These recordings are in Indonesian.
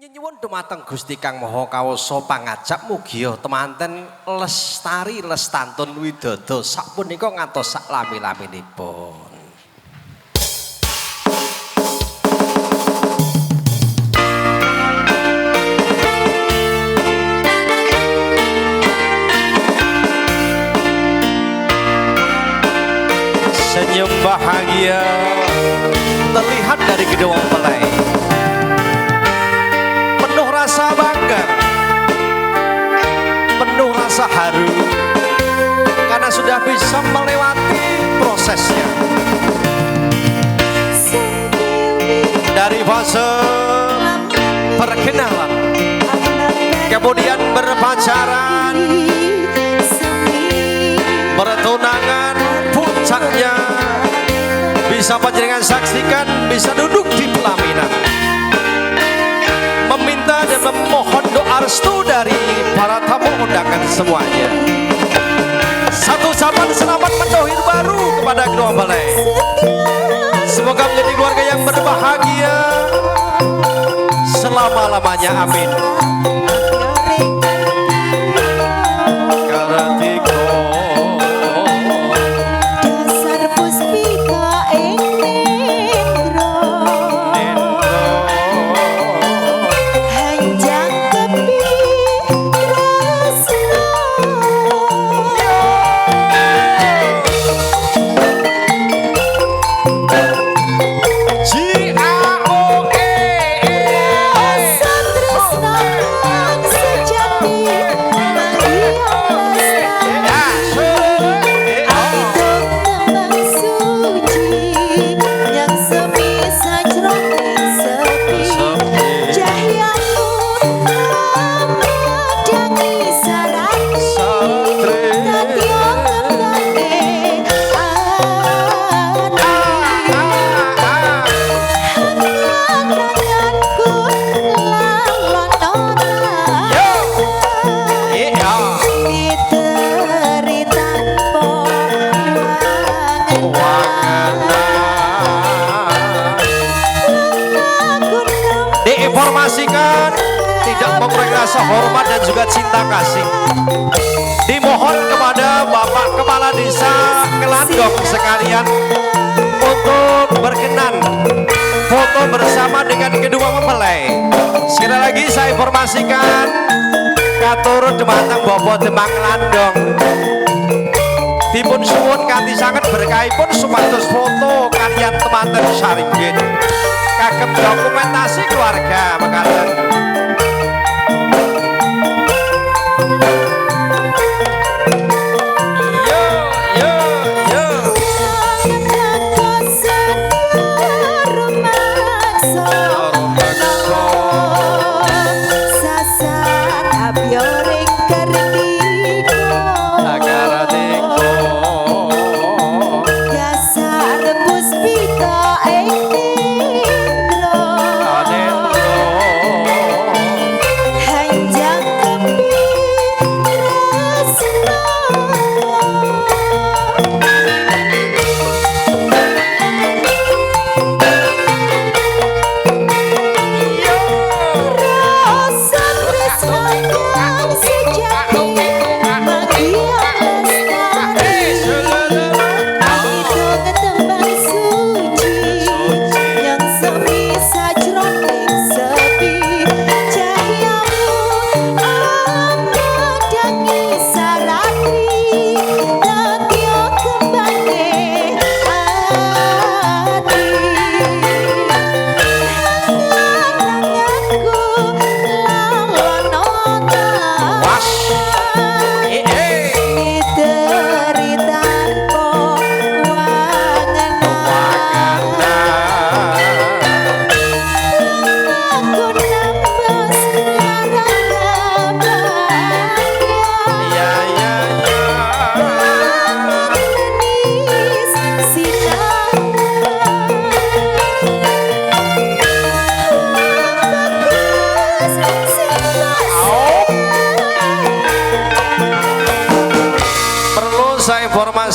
Nyuwun dumateng Gusti Kang Maha Kawasa pangajap mugia temanten lestari lestantun widodo sapunika ngantos sak lami-laminipun. Senyum bahagia terlihat dari kedua mempelai. Penuh rasa haru, karena sudah bisa melewati prosesnya. Dari fase perkenalan, kemudian berpacaran, bertunangan, puncaknya bisa panjenengan saksikan, bisa duduk di pelaminan. Dan memohon doa restu dari para tamu undangan semuanya. Satu ucapan selamat mendohir baru kepada kedua mempelai. Semoga menjadi keluarga yang berbahagia selama-lamanya. Amin. Juga cinta kasih. Dimohon kepada Bapak Kepala Desa Kelandong sekalian untuk berkenan foto bersama dengan kedua mempelai. Sekali lagi saya informasikan katur dematang Bobo Demang Landong. Dipun suwun kanthi sanget berkahipun supados foto kalian temanten saringgit. Kagem dokumentasi keluarga mekaten.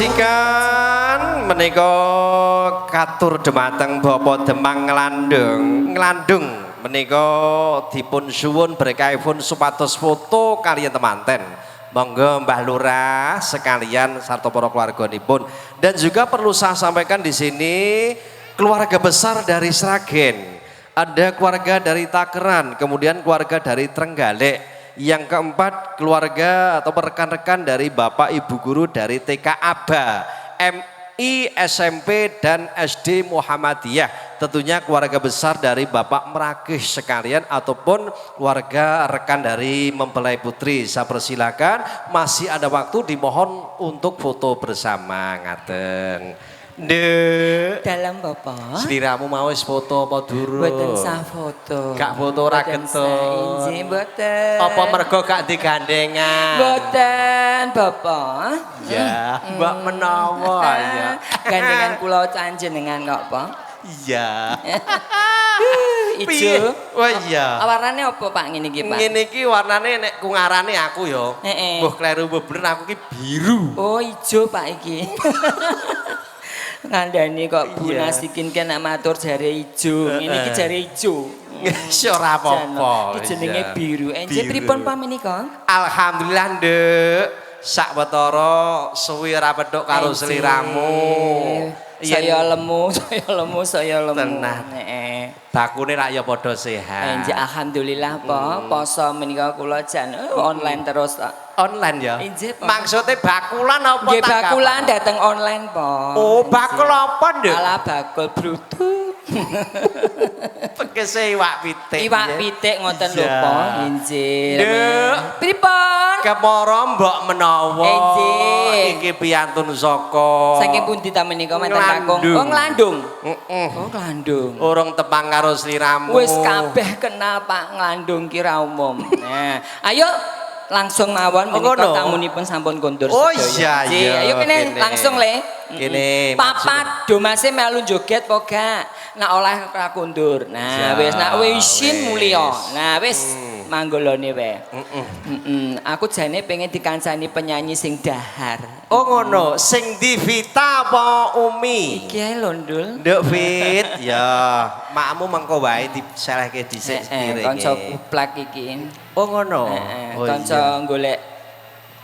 Informasikan menika katur demateng Bapak Demang Nglandung, Nglandung menika dipun suwun berkahipun supados foto kalian temanten. Monggo Mbah Lurah sekalian sarta para keluarganipun dan juga perlu saya sampaikan di sini keluarga besar dari Sragen. Ada keluarga dari Takeran, kemudian keluarga dari Trenggalek. Yang keempat keluarga atau rekan-rekan dari Bapak Ibu guru dari TK Aba, MI SMP dan SD Muhammadiyah. Tentunya keluarga besar dari Bapak Merakih sekalian ataupun keluarga rekan dari Mempelai Putri. Saya persilakan masih ada waktu dimohon untuk foto bersama ngaten. Nduk. Dalam Bapak. Sliramu mau wis foto apa durung? Mboten sah foto. Gak foto ora Mboten kentut. sah, Injih mboten. Apa mergo gak digandengan? Mboten, Bapak. Ya, mbak menawa ya. Gandengan kula canjenengan kok, Pak. Iya. Ijo. Wah iya. Warnane apa, Pak, ngene iki, Pak? Ngene iki warnane nek kungarane aku ya. Heeh. Mbah kleru mbah bener aku ki biru. Oh, ijo, Pak iki. Ngandani kok Bu Iya. Nasikin kena matur jare ijo. Ngene iki jare ijo. Wis ora apa-apa. Iki jenenge biru. Enje Biru. pripun Pak menika? Alhamdulillah, Nduk. Sak wetara suwi ora pedhok karo sliramu. Saya lemu, saya lemu, saya lemu. Tenan. Heeh. bakune rak ya padha sehat. Enjek alhamdulillah po, Hmm. poso menika kula jan eh, online terus. Online ya. Injih, Pak. Maksudnya bakulan apa Nggih tanggapan? bakulan dateng online po. Oh, bakul apa, Nduk? Ala bakul brutu. Tegese iwak pitik. Iwak pitik ngoten lho po. Injil. Nduk. Pripun? Kepara mbok menawa. Enjih. Iki piyantun saka. Saking pundi ta menika kakung? Nglandung. Oh nglandung. Heeh. Oh nglandung. Urung tepang karo sliramu. Wis kabeh kenal Pak nglandung kira umum. Nah, ayo langsung mawon Oh, menika ngono? tamunipun sampun kondur Oh, iya, iya, Ayo kene langsung le. Kene, Papa domase melu joget po gak? Nak oleh ra kondur. Nah, wis nak wis isin wis. mulya. Nah, wis. Manggolone wae. Heeh. Heeh. Aku jane pengen dikancani penyanyi sing dahar. Oh ngono, sing di Vita apa Umi? Iki ae lho, Ndul. Nduk Fit, ya makmu mengko wae diselehke dhisik Eh, sekiranya. kanca kuplak iki. Oh ngono. Heeh, Oh, kanca golek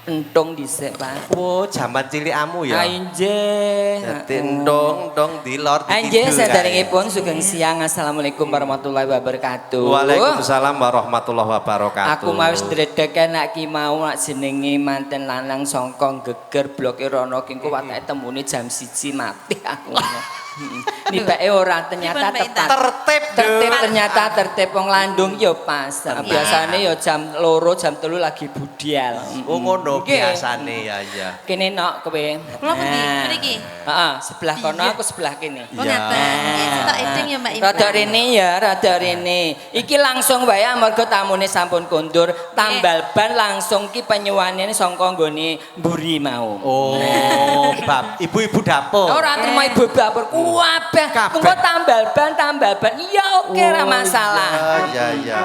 entung dhisik, Pak. Oh, jaman cilikamu ya. Ainje. Dadi ndong ndong dilor Anje dikidul sadaringipun sugeng siang Assalamualaikum warahmatullahi wabarakatuh. Waalaikumsalam warahmatullahi wabarakatuh. Aku mau wis ndredeg nak ki mau nak jenenge manten lanang songkong geger bloke rono ki engko watake temune jam 1 mati aku. Heeh. Nibake ora ternyata Pak tepat. tertib, Tertib ternyata tertib wong landung ya pas. Biasane ya jam loro jam telu lagi budial. Oh ngono biasane ya ya. Kene nok kowe. Kula pundi? Mriki? Heeh, sebelah kono Iya. aku sebelah kene. Oh Ya. ngaten. Nggih, ya Mbak Ibu. Rada rene ya, rada rene. Iki langsung wae amarga tamune sampun kondur, tambal ban langsung ki penyuwane sangka nggone mburi mau. Oh, bab ibu-ibu dapur. Ora terima ibu dapur kuwabeh. Mengko tambal ban, tambal ban. Iya oke ora masalah. Ya ya.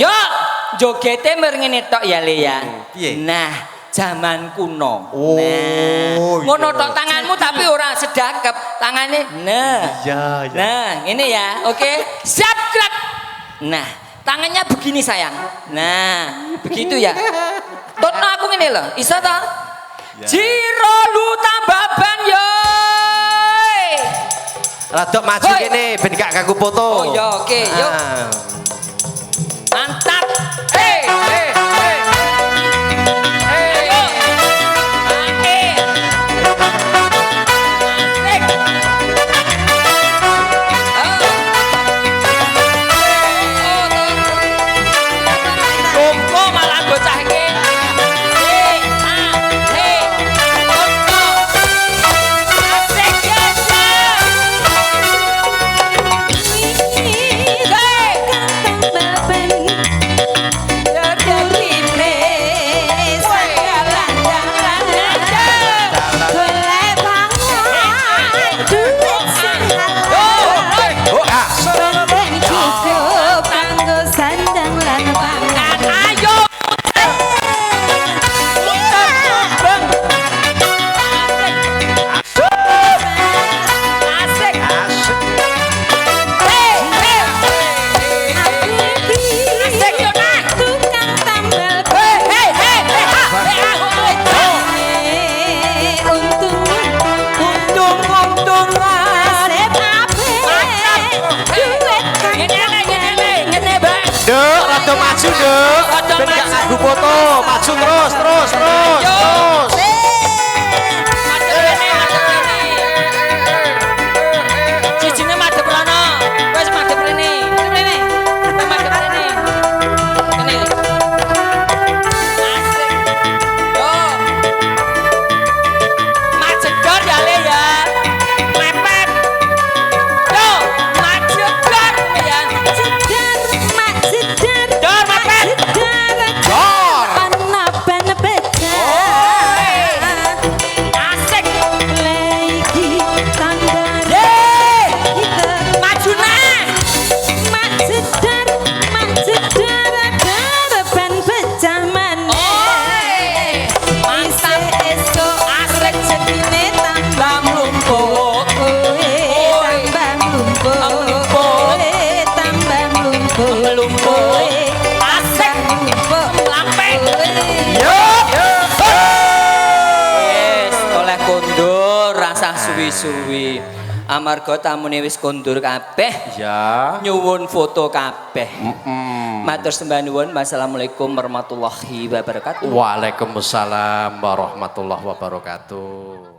Yo, jogete merngene tok ya Le ya. Nah, zaman kuno. Oh, nah, ngono iya. tok tanganmu tapi ora sedakep. Tangane nah. Ya ya. Nah, ini ya. Oke. Siap gerak. Nah, tangannya begini sayang. Nah, begitu ya. Totno aku ngene lho. Iso to? Ya. Jiro lu tambah ban yo. Rada maju kene ben gak ganggu foto. Oh ya oke, yuk. Ah. Mantap. Maju Ojo ben gak foto. Maju terus terus terus terus suwi-suwi. Amarga tamune wis kondur kabeh, ya nyuwun foto kabeh. Mm. Matur sembah nuwun. Wassalamualaikum warahmatullahi wabarakatuh. Waalaikumsalam warahmatullahi wabarakatuh